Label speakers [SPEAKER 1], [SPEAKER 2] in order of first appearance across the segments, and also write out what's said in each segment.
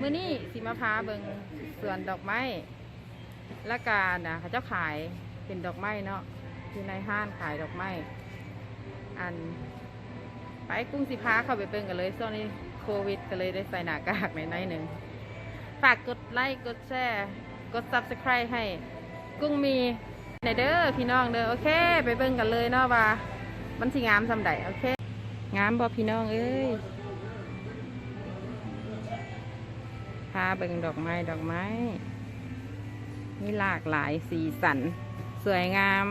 [SPEAKER 1] มื่อนี้สิมาพาเบิงสวนดอกไม้และการนะเขาเจ้าขายเป็นดอกไม้เนาะอยู่ในห้างขายดอกไม้อัน ไปกุ้งสิพาเข้าไปเบิ่งกันเลยช่วงนี้โควิดก็เลยได้ใส่หน้ากากในในหนึ่งฝากกดไลค์กดแชร์กด subscribe ให้ กุ้งมีในเด้อพี่น้องเด้อโอเค ไปเบิ่งกันเลยเนาะว่า มันสิงามสำใดโอเค งามบ่พี่น้องเอ้ย เบิ่งดอกไม้ดอกไม้มีหลากหลายสีสัน สวยงาม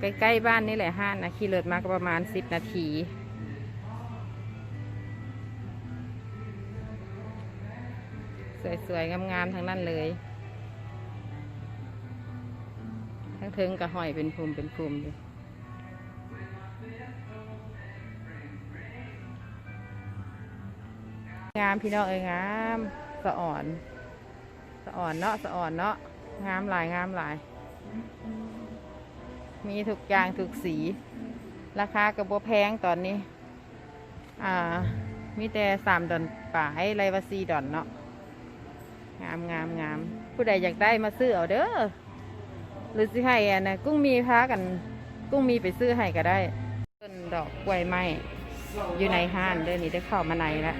[SPEAKER 1] ใกล้ ๆ บ้านนี่แหละห้านนะขี่รถมาก็ประมาณสิบนาทีสวยๆ งามๆ ทั้งนั้นเลย ทั้งเทิงกับหอยเป็นภูมิเป็นภูมิอยู่ งามพี่น้องเอ้ยงามสะอ่อน สะอ่อนเนาะสะอ่อนเนาะงามหลายงามหลาย มีทุกอย่างทุกสี ราคากระโบแพงตอนนี้ อ่า มีแต่สามดอนป่ายไรวาซีดอนเนาะงามงามงามผู้ใดอยากได้มาซื้อเอาเด้อหรือสิให้อะนะกุ้งมีพากัน กุ้งมีไปซื้อให้ก็ได้ต้นดอกกล้วยไม้อยู่ในห้านเด้อนี่ได้เข้ามาในแล้ว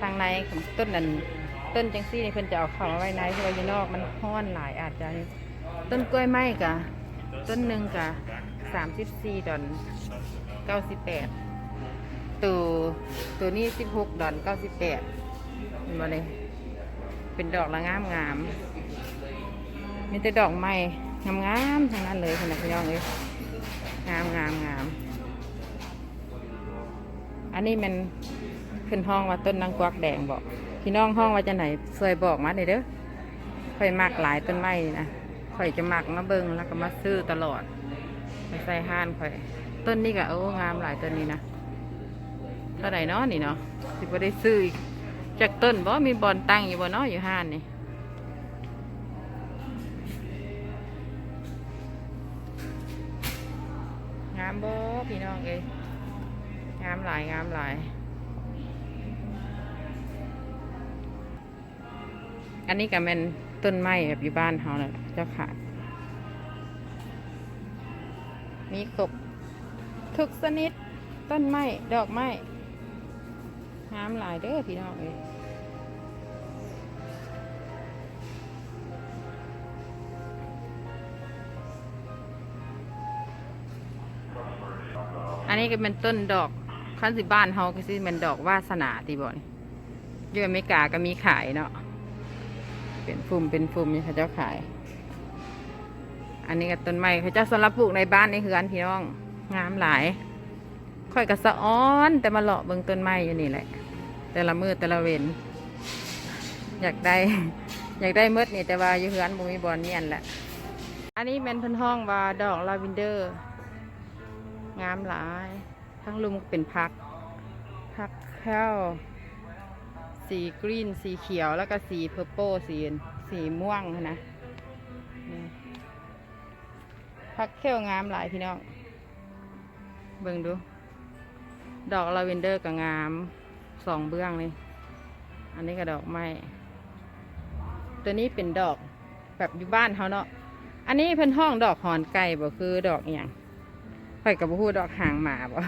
[SPEAKER 1] ทางในของต้นนั้นต้นจังซี่นี่เพิ่นจะเอาเข้ามาไว้ในเพราะว่าอยู่นอกมันห้อนหลายอาจจะต้นกล้วยไม้กะต้นหนึ่งกะสามสิบสี่ดอนเก้าสิบแปดตัวตัวนี้สิบหกดอนเก้าสิบแปดมาเลยเป็นดอกละงามงามมีแต่ดอกไม้งามงามทั้งนั้นเลยคุณพี่น้องเอ้ยงามงามงาม อันนี้มัน ขึ้นห้องว่าต้นนางกวักแดงบอกพี่น้องห้องว่าจะไหนสวยบอกมาหน่อยเด้อค่อยมากหลายต้นไม้นะค่อยจะมักมาเบิงแล้วก็มาซื้อตลอดไปใส่ห้านค่อย ต้นนี้ก็โอ้งามหลายต้นนี้นะเท่าไหร่เนาะนี่เนาะสิบ่ได้ซื้อจากต้นบ่มีบอลตั้งอยู่บ่เนาะอยู่ห้านนี่งามบ่พี่น้องเอ้ยงามหลายงามหลาย อันนี้ก็เป็นต้นไม้แบบอยู่บ้านเฮาเนี่ยเจ้าค่ะ มีครบทุกชนิดต้นไม้ดอกไม้งามหลายเด้อพี่น้องเอ้ยอันนี้ก็เป็นต้นดอกขั้นสิบ้านเฮาก็สิเป็นดอกวาสนาตีบ่นอยู่อเมริกาก็มีขายเนาะ เป็นฟุมเป็นฟุมนี่เขาเจ้าขาย อันนี้ก็ต้นไม้เขาเจ้าสำหรับปลูกในบ้านในเฮือนพี่น้องงามหลายค่อยกับสะอ้อน แต่มาเลาะเบิ่งต้นไม้อยู่นี่แหละ แต่ละมือแต่ละเวนอยากได้ อยากได้เมดนี่แต่ว่าอยู่เฮือนบ่มีบอลเนียนแหละอันนี้เป็นพิ่นห้องว่าดอกลาเวนเดอร์ งามหลาย ทั้งลุมเป็นพักพักแค้ว สีกรีน สีเขียวแล้วก็สีเพอร์โปสีสีม่วงนะพักแค้วงามหลายพี่น้อง เบิ่งดู ดอกลาเวนเดอร์ก็งามสองเบื้องเลยอันนี้ก็ดอกไม้ตัวนี้เป็นดอกแบบอยู่บ้านเขาเนาะอันนี้เพิ่นห้องดอกหอนไก่บ่คือดอกอย่างข่อยกับพูดดอกหางหมาบ่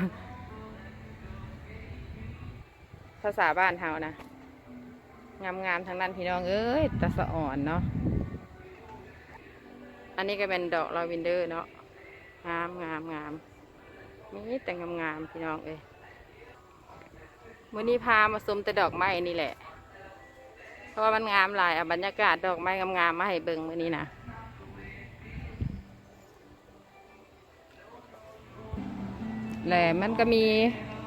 [SPEAKER 1] ภาษาบ้านเฮานะ งามๆทางนั้นพี่น้องเอ้ยตะสะอ่อนเนาะอันนี้ก็เป็นดอกลาเวนเดอร์เนาะงามงามงามมีแต่งามๆพี่น้องเอ้ยวันนี้พามาชมแต่ดอกไม้นี่แหละ เพราะว่ามันงามหลายบรรยากาศดอกไม้งามๆมาให้เบิ่งมื้อนี้นะและมันก็มี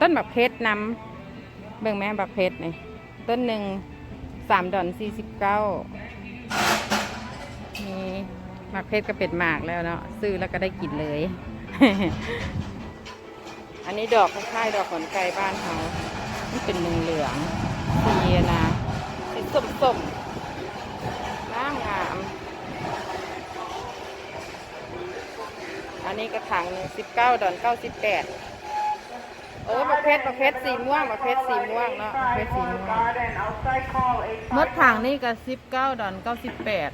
[SPEAKER 1] ต้นบักเพชรนำเบิ่งแม่บักเพชรนี่ต้นหนึ่ง สามดอนสี่สิบเก้ามีบักเพชรก็เป็นหมากแล้วเนาะซื้อแล้วก็ได้กินเลย อันนี้ดอกคล้ายๆดอกขนไก่บ้านเขามันเป็นเหลืองๆสีนะสีส้มๆงางาม อันนี้กระถางหนึ่งสิบเก้าดอนเก้าสิบแปด เออบักเพชรบักเพชรสีม่วงบักเพชรสีม่วงเนาะบักเพชรสีม่วงมดถังนี่ก็สิบเก้าดอนเก้าสิบแปด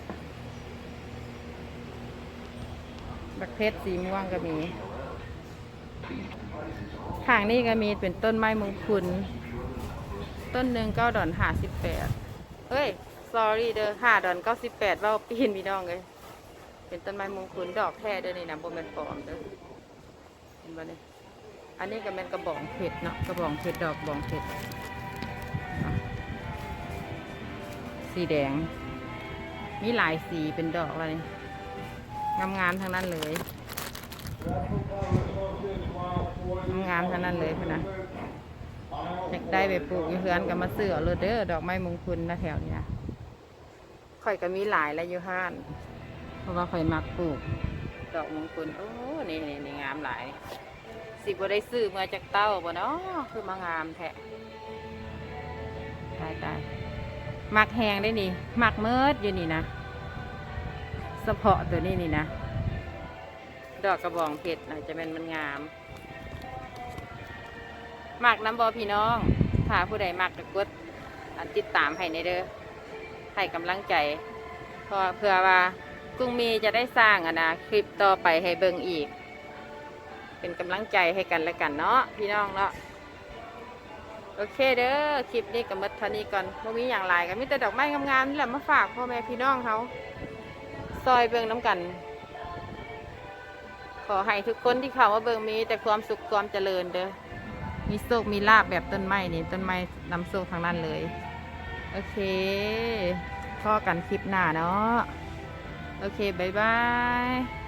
[SPEAKER 1] บักเพชรสีม่วงก็มีถังนี่ก็มีเป็นต้นไม้มงคลต้นหนึ่งเก้าดอนห้าสิบแปดเอ้ย sorry เด้อห้าดอนเก้าสิบแปดว่าปีนพี่น้องเลยเป็นต้นไม้มงคลดอกแท้เด้อนี่นะบ่แม่นปลอมเด้อเห็นบ่เนี่ย อันนี้ก็เป็นกระบองเพชรเนาะกระบองเพชรดอกบองเพชรสีแดง มีหลายสีเป็นดอกอะไรงามๆทั้งนั้นเลยงามๆทั้งนั้นเลยพนะอยากได้ไปปลูกอยู่เฮือนก็มาซื้อเอาเลยเด้อดอกไม้มงคลนะแถวเนี้ยข่อยก็มีหลายแล้วอยู่ห้าน เพราะว่าข่อยมักปลูก ดอกมงคลโอ้นี่นี่งามหลาย สิบ่ได้ซื้อมาจากเต้าบ่เนาะคือมางามแท้ตายตายมักแหงได้นี่มักเมิดอยู่นี่นะสะเพาะตัวนี้นี่นะ ดอกกระบองเพชรนะจะเป็นมันงามมักน้ำบอพี่น้องถ้าผู้ใดมักก็กดอันติดตามให้ในเด้อให้กำลังใจเพราะเพื่อว่ากุ้งมีจะได้สร้างอะนะคลิปต่อไปให้เบิ่งอีก เป็นกำลังใจให้กันและกันเนาะพี่น้องเนาะโอเคเด้อคลิปนี้กับมัดท่านีก่อนพวกมีอย่างไรกันมีแต่ดอกไม้งามๆนี่แหละมาฝากพ่อแม่พี่น้องเขาซอยเบิ่งน้ำกัน ขอให้ทุกคนที่เข้ามาเบิ่งมีแต่ความสุขความเจริญเด้อมีโชคมีลาบแบบต้นไม้นี่ต้นไม้นำโชคทางนั้นเลย โอเคพ่อกันคลิปหน้าเนาะโอเคบ๊ายบาย